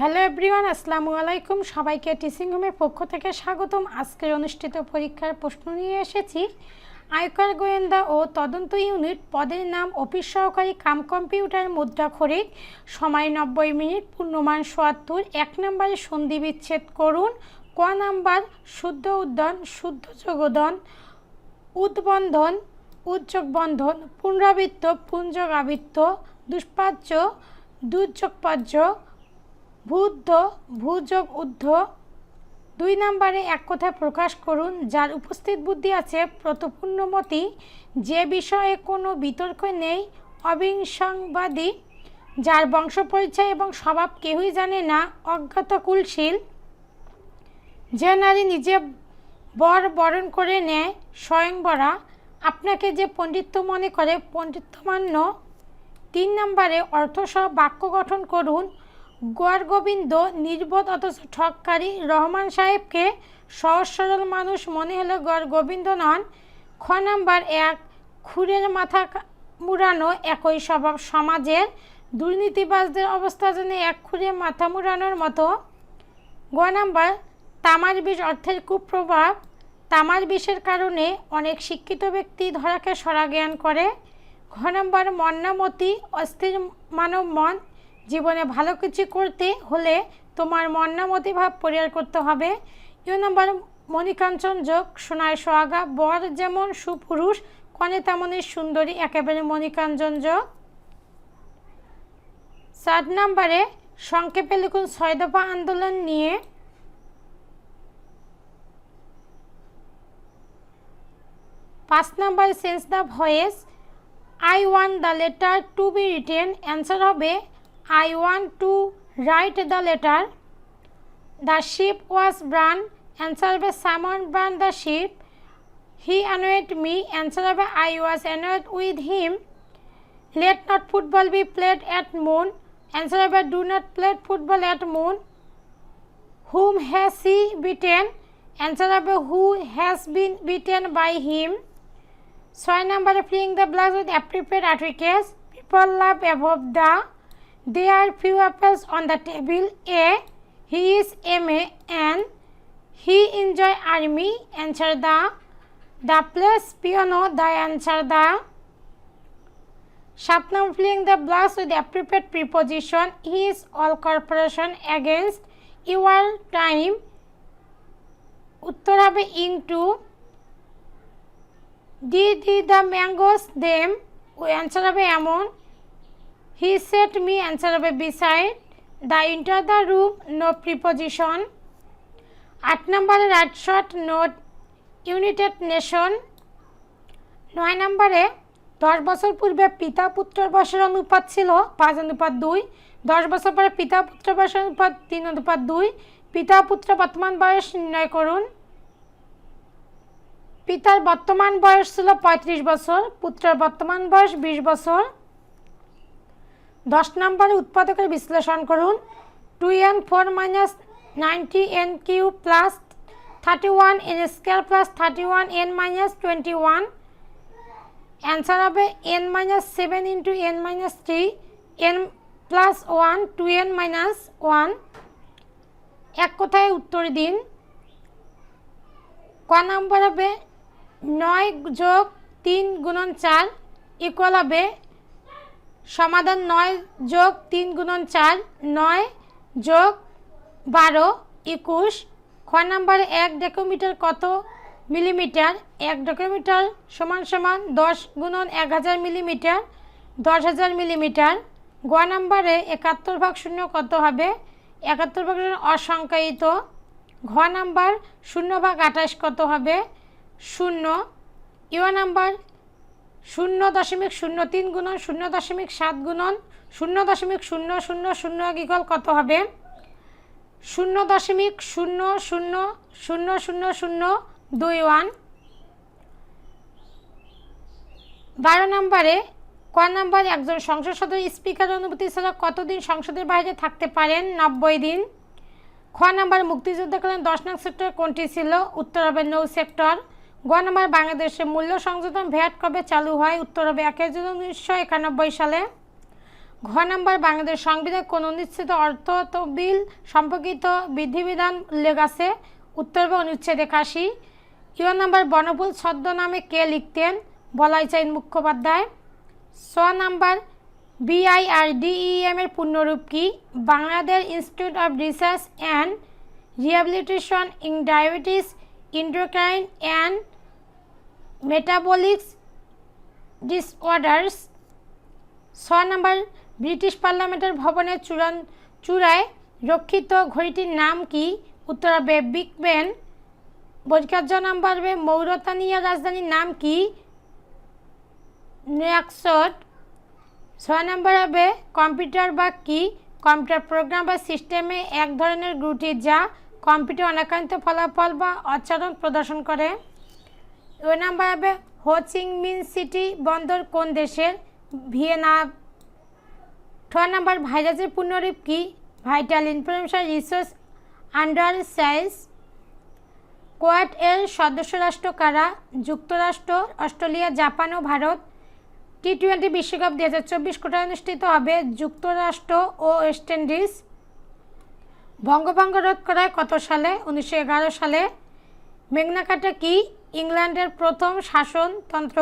Hello everyone, আসসালামু আলাইকুম। সবাইকে টিচিং হোমের পক্ষ থেকে স্বাগতম। আজকের অনুষ্ঠিত পরীক্ষার প্রশ্ন নিয়ে এসেছি। আয়কর গোয়েন্দা ও তদন্ত ইউনিট পদের নাম, অফিস সহকারী কাম কম্পিউটার মুদ্রা খরিদ সময় নব্বই মিনিট, পূর্ণমান সোয়াত্তর এক নম্বরে সন্ধি বিচ্ছেদ করুন, ক নাম্বার, শুদ্ধ উদ্যান, শুদ্ধ যোগদন, উদ্বন্ধন উদ্যোগ বন্ধন পুনরাবৃত্ত পুঞ্জক আবৃত্ত দুষ্পাচ্য, দুর্যোগপাচ্য ভূদ্ধ ভূযোগ উদ্ধ। দুই নম্বরে এক কথায় প্রকাশ করুন, যার উপস্থিত বুদ্ধি আছে প্রতপূর্ণমতি যে বিষয়ে কোনো বিতর্ক নেই অবিংসংবাদী যার বংশ পরিচয় এবং স্বভাব কেউই জানে না, অজ্ঞাত কুলশীল। যে নারী নিজে বর বরণ করে নেয়, স্বয়ংবরা। আপনাকে যে পণ্ডিত্য মনে করে, পণ্ডিত্যমান্য। তিন নম্বরে অর্থসহ বাক্য গঠন করুন গোয়ার গোবিন্দ নির্বোধ অথচ ঠককারী রহমান সাহেবকে সহজ সরল মানুষ মনে হলে গড় গোবিন্দ নন। খ নাম্বার এক, খুরের মাথা মুড়ানো একই স্বভাব সমাজের। দুর্নীতিবাজদের অবস্থা যেন এক খুরে মাথা মুড়ানোর মতো। গ নাম্বার, তামার বিষ অর্থের কুপ্রভাব। তামার বিষের কারণে অনেক শিক্ষিত ব্যক্তি ধরাকে সরা জ্ঞান করে। ঘ নাম্বার, মন্নামতি, অস্থির মানব মন জীবনে ভালো কিছু করতে হলে তোমার মন্নামতি ভাব পরিহার করতে হবে। ইউ নম্বর মণিকাঞ্চন যোগ সোনায় সোহাগা, বর যেমন সুপুরুষ, কনে তেমনই সুন্দরী, একেবারে মণিকাঞ্চন যোগ। চার নাম্বারে সংক্ষেপে লিখুন ছয় দফা আন্দোলন নিয়ে। পাঁচ number sense the voice, I want the letter to be written, answer হবে I want to write the letter the ship was burn answer হবে someone burn the ship he annoyed me answer হবে I was annoyed with him let not football be played at noon answer হবে do not played football at noon whom has he beaten answer হবে who has been beaten by him ছয় নম্বরে filling the blanks with appropriate articles people love of the are few apples on the table a he is M A and he enjoy army answer the the place piano the answer the সাত নম্বর filling the blanks with appropriate preposition he is all corporation against your time উত্তর হবে ইং to D the the mangoes them O he set me answer হবে beside the enter the room no preposition আট নম্বরে write short note United Nation নয় নম্বরে দশ বছর পূর্বে পিতা পুত্রের বয়সের অনুপাত ছিল পাঁচ অনুপাত দুই, দশ বছর পরে পিতা পুত্র বয়সের অনুপাত তিন অনুপাত দুই, পিতা পুত্র বর্তমান বয়স নির্ণয় করুন। পিতার বর্তমান বয়স ছিল পঁয়ত্রিশ বছর, পুত্রের বর্তমান বয়স বিশ বছর। দশ নম্বরে উৎপাদকের বিশ্লেষণ করুন। Two n four minus ninety n cube plus thirty one n square plus thirty one n minus twenty one answer হবে n minus seven into n minus three n plus one two n minus one এক কথায় উত্তর দিন। ক নম্বর হবে নয় যোগ তিন গুণন চার ইকুয়াল হবে সমাধান নয় যোগ তিন গুণন চার নয় যোগ বারো একুশ। খ নম্বরে এক ডেকোমিটার কত মিলিমিটার? এক ডেকোমিটার সমান সমান দশ গুণন এক হাজার মিলিমিটার, দশ হাজার মিলিমিটার। গ নম্বরে একাত্তর ভাগ শূন্য কত হবে? একাত্তর ভাগ অসংখ্যায়িত। ঘ নাম্বার শূন্য ভাগ আঠাশ কত হবে? শূন্য। ইউ নাম্বার শূন্য দশমিক শূন্য তিন গুণন, শূন্য দশমিক সাত গুণন, শূন্য দশমিক শূন্য শূন্য শূন্য ইকল কত হবে? শূন্য দশমিক শূন্য শূন্য শূন্য শূন্য শূন্য দুই ওয়ান। বারো নম্বরে, ক নম্বরে একজন সংসদ সদস্য স্পিকার অনুমতি ছাড়া কতদিন সংসদের বাইরে থাকতে পারেন? নব্বই দিন। খ নম্বর মুক্তিযুদ্ধকালীন দশ নং সেক্টর কোনটি ছিল? উত্তর হবে নৌ সেক্টর। গ নম্বর বাংলাদেশে মূল্য সংযোজন ভ্যাট কবে চালু হয়? উত্তর হবে জুন উনিশশো একানব্বই সালে। ঘ নম্বর বাংলাদেশ সংবিধান কোন অনুচ্ছেদ অর্থ তহবিল সম্পর্কিত বিধিবিধান উল্লেখ আছে? উত্তর বা অনুচ্ছেদ একাশি ইয় নাম্বার বনফুল ছদ্মনামে কে লিখতেন? বলাই চাইন মুখোপাধ্যায়। ছ নাম্বার বিআইআরডিইএম এর পূর্ণরূপ কি? Bangladesh institute of research and rehabilitation in diabetes, endocrine and metabolics disorders ছ নম্বর, ব্রিটিশ পার্লামেন্টের ভবনের চূড়ান, চূড়ায় রক্ষিত ঘড়িটির নাম কি? উত্তর হবে বিগ পরীক্ষার জ নাম্বার হবে মৌরতানিয়া রাজধানীর নাম কি? ন্যাকসট ছয় নম্বর হবে কম্পিউটার বা কি? কম্পিউটার প্রোগ্রাম বা সিস্টেমে এক ধরনের গ্রুটি যা কম্পিউটার অনাকাঙ্ক্ষিত ফলাফল বা আচরণ প্রদর্শন করে। ওই নাম্বার হবে হো চিং মিন সিটি বন্দর কোন দেশের? ভিয়েনা। ছয় নাম্বার, ভাইরাসের পূর্ণরূপ কি? Vital information resource under size. Quad এর সদস্য রাষ্ট্র কারা? যুক্তরাষ্ট্র, অস্ট্রেলিয়া, জাপান ও ভারত। টি টোয়েন্টি বিশ্বকাপ দু হাজার চব্বিশ কোটায় অনুষ্ঠিত হবে। যুক্তরাষ্ট্র ও ওয়েস্ট ইন্ডিজ। বঙ্গভঙ্গ রোধ করায় কত সালে? উনিশশো এগারো সালে। মেঘনাকাটা কি? ইংল্যান্ডের প্রথম শাসনতন্ত্র